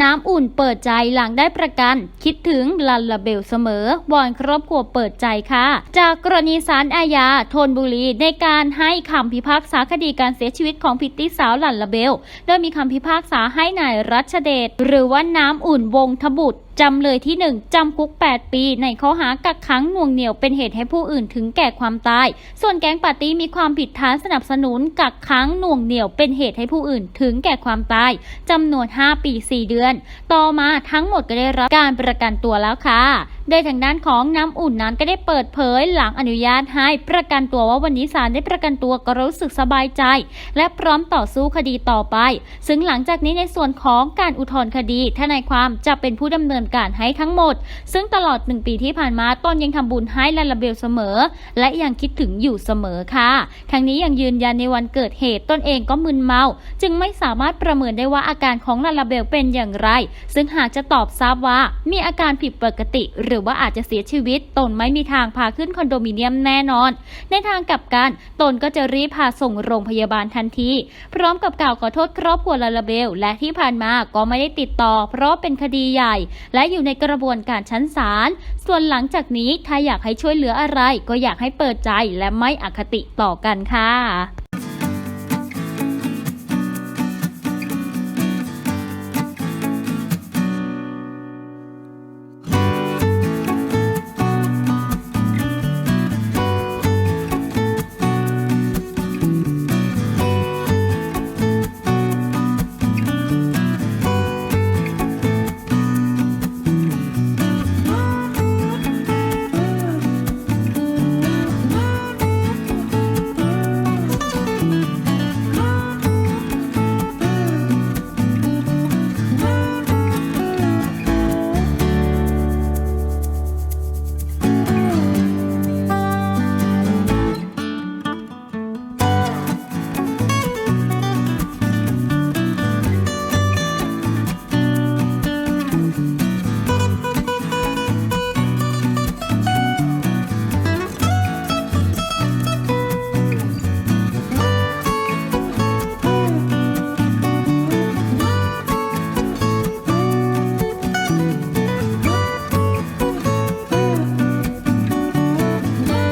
น้ำอุ่นเปิดใจหลังได้ประกัน คิดถึงลันลาเบลเสมอวอนครอบครัวเปิดใจค่ะ จากกรณีสารอาญาธนบุรีในการให้คำพิพากษาคดีการเสียชีวิตของพิตตี้สาวลันลาเบล โดยมีคำพิพากษาให้นายรัชเดชหรือว่าน้ำอุ่นวงทบุตรจำเลยที่ 1 จำคุก 8 ปี ในข้อหากักขังหน่วงเหนี่ยวเป็นเหตุให้ผู้อื่นถึงแก่ความตาย ส่วนแก๊งปาร์ตี้มีความผิดฐานสนับสนุนกักขังหน่วงเหนี่ยวเป็นเหตุให้ผู้อื่นถึงแก่ความตายจำนวน 5 ปี 4 เดือน ต่อมาทั้งหมดก็ได้รับการประกันตัวแล้วค่ะโดยทางด้านของน้ำอุ่นนั้นก็ได้เปิดเผยหลังอนุญาตให้ประกันตัวว่าวันนี้ศาลได้ประกันตัวก็รู้สึกสบายใจ และพร้อมต่อสู้คดีต่อไป ซึ่งหลังจากนี้ในส่วนของการอุทธรณ์คดีทนายความจะเป็นผู้ดำเนินการให้ทั้งหมด ซึ่งตลอดหนึ่งปีที่ผ่านมาตนยังทำบุญให้ลาลาเบลเสมอ และยังคิดถึงอยู่เสมอค่ะทั้งนี้ยังยืนยันในวันเกิดเหตุตนเองก็มึนเมา จึงไม่สามารถประเมินได้ว่าอาการของลาลาเบลเป็นอย่างไร ซึ่งหากจะตอบทราบว่ามีอาการผิดปกติหรือว่าอาจจะเสียชีวิต ตนไม่มีทางพาขึ้นคอนโดมิเนียมแน่นอน ในทางกลับกัน ตนก็จะรีบพาส่งโรงพยาบาลทันที พร้อมกับกล่าวขอโทษครอบครัวลาลาเบล และที่ผ่านมาก็ไม่ได้ติดต่อ เพราะเป็นคดีใหญ่ และอยู่ในกระบวนการชั้นศาลส่วนหลังจากนี้ถ้าอยากให้ช่วยเหลืออะไร ก็อยากให้เปิดใจและไม่อคติต่อกันค่ะ